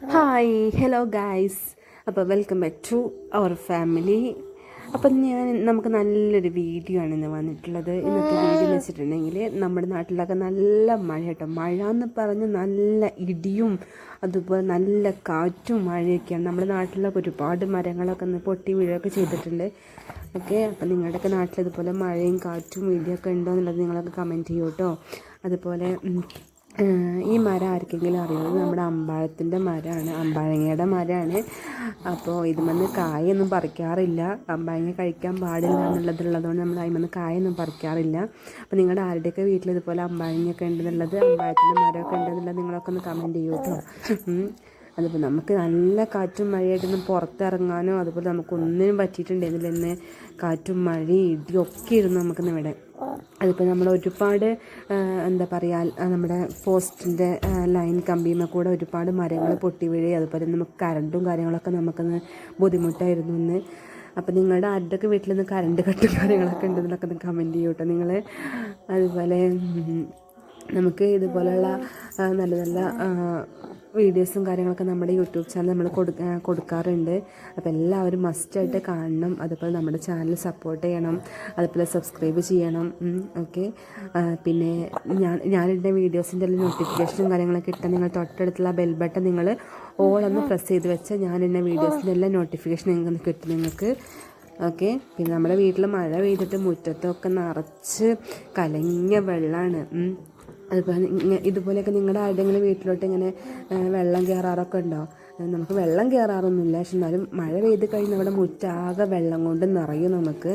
Hi hello guys അപ്പോൾ welcome back to our family അപ്പം ഞാൻ നമുക്ക് നല്ലൊരു വീഡിയോ ആണ് ഇന്ന് വന്നിട്ടുള്ളത്. ഇന്നത്തെ വീഡിയോ എന്ന് വെച്ചിട്ടുണ്ടെങ്കിൽ നമ്മുടെ നാട്ടിലൊക്കെ നല്ല മഴ കേട്ടോ. മഴ എന്ന് പറഞ്ഞ് നല്ല ഇടിയും അതുപോലെ നല്ല കാറ്റും മഴയൊക്കെയാണ്. നമ്മുടെ നാട്ടിലൊക്കെ ഒരുപാട് മരങ്ങളൊക്കെ പൊട്ടി വീഴുകയൊക്കെ ചെയ്തിട്ടുണ്ട്. ഓക്കെ അപ്പം നിങ്ങളുടെയൊക്കെ നാട്ടിൽ ഇതുപോലെ മഴയും കാറ്റും ഇടിയൊക്കെ ഉണ്ടോ എന്നുള്ളത് നിങ്ങളൊക്കെ കമന്റ് ചെയ്യൂ കേട്ടോ. അതുപോലെ ഈ മരം ആർക്കെങ്കിലും അറിയുന്നത് നമ്മുടെ അമ്പാഴത്തിന്റെ മരമാണ്. അമ്പാഴങ്ങയുടെ മരമാണ്. അപ്പോൾ ഇതുമെന്ന് കായൊന്നും പറിക്കാറില്ല. അമ്പാഴങ്ങ കഴിക്കാൻ പാടില്ല എന്നുള്ളതുള്ളതുകൊണ്ട് നമ്മൾ അതിമെന്ന് കായൊന്നും പറിക്കാറില്ല. അപ്പോൾ നിങ്ങളുടെ ആരുടെയൊക്കെ വീട്ടിൽ ഇതുപോലെ അമ്പാഴങ്ങയൊക്കെ ഉണ്ടെന്നുള്ളത് അമ്പാഴത്തിന്റെ മരമൊക്കെ ഉണ്ടെന്നുള്ളത് നിങ്ങളൊക്കെ ഒന്ന് കമന്റ് ചെയ്യൂ കേട്ടോ അതിപ്പോൾ നമുക്ക് നല്ല കാറ്റും മഴയായിട്ടൊന്നും പുറത്തിറങ്ങാനോ അതുപോലെ നമുക്ക് ഒന്നിനും പറ്റിയിട്ടുണ്ടായിരുന്നില്ല ഇന്ന്. കാറ്റും മഴയും ഒക്കെ ഇരുന്ന് നമുക്കിന്ന് ഇവിടെ അതിപ്പോൾ നമ്മൾ ഒരുപാട് എന്താ പറയുക നമ്മുടെ പോസ്റ്റിന്റെ ലൈൻ കമ്പിയുമ്പോൾ കൂടെ ഒരുപാട് മരങ്ങൾ പൊട്ടി വീഴി അതുപോലെ നമുക്ക് കറണ്ടും കാര്യങ്ങളൊക്കെ നമുക്കൊന്ന് ബുദ്ധിമുട്ടായിരുന്നു ഇന്ന്. അപ്പോൾ നിങ്ങളുടെ ആരുടെയൊക്കെ വീട്ടിൽ നിന്ന് കറണ്ട് കട്ടും കാര്യങ്ങളൊക്കെ ഉണ്ടെന്നൊക്കെ ഒന്ന് കമന്റ് ചെയ്യൂട്ടോ നിങ്ങൾ അതുപോലെ നമുക്ക് ഇതുപോലെയുള്ള നല്ല നല്ല വീഡിയോസും കാര്യങ്ങളൊക്കെ നമ്മുടെ യൂട്യൂബ് ചാനൽ നമ്മൾ കൊടുക്ക കൊടുക്കാറുണ്ട്. അപ്പോൾ എല്ലാവരും മസ്റ്റായിട്ട് കാണണം. അതുപോലെ നമ്മുടെ ചാനൽ സപ്പോർട്ട് ചെയ്യണം. അതുപോലെ സബ്സ്ക്രൈബ് ചെയ്യണം. ഓക്കെ പിന്നെ ഞാൻ ഞാനിടുന്ന വീഡിയോസിന്റെ എല്ലാം നോട്ടിഫിക്കേഷനും കാര്യങ്ങളൊക്കെ ഇട്ടാൽ നിങ്ങൾ തൊട്ടടുത്തുള്ള ബെൽ ബട്ടൺ നിങ്ങൾ ഓളൊന്ന് പ്രസ് ചെയ്ത് വെച്ചാൽ ഞാനിടുന്ന വീഡിയോസിന്റെ എല്ലാം നോട്ടിഫിക്കേഷൻ നിങ്ങൾക്ക് കിട്ടും നിങ്ങൾക്ക്. ഓക്കെ പിന്നെ നമ്മുടെ വീട്ടിൽ മഴ പെയ്തിട്ട് മുറ്റത്തൊക്കെ നിറച്ച് കലങ്ങിയ വെള്ളമാണ് ഇങ്ങ- ഇതുപോലെയൊക്കെ നിങ്ങളുടെ ആരുടെങ്കിലും വീട്ടിലോട്ട് ഇങ്ങനെ വെള്ളം കയറാറൊക്കെ ഉണ്ടോ? നമുക്ക് വെള്ളം കയറാറൊന്നുമില്ല പക്ഷെ എന്നാലും മഴ പെയ്ത് കഴിഞ്ഞാൽ അവിടെ മുറ്റാകെ വെള്ളം കൊണ്ട് നിറയും നമുക്ക്.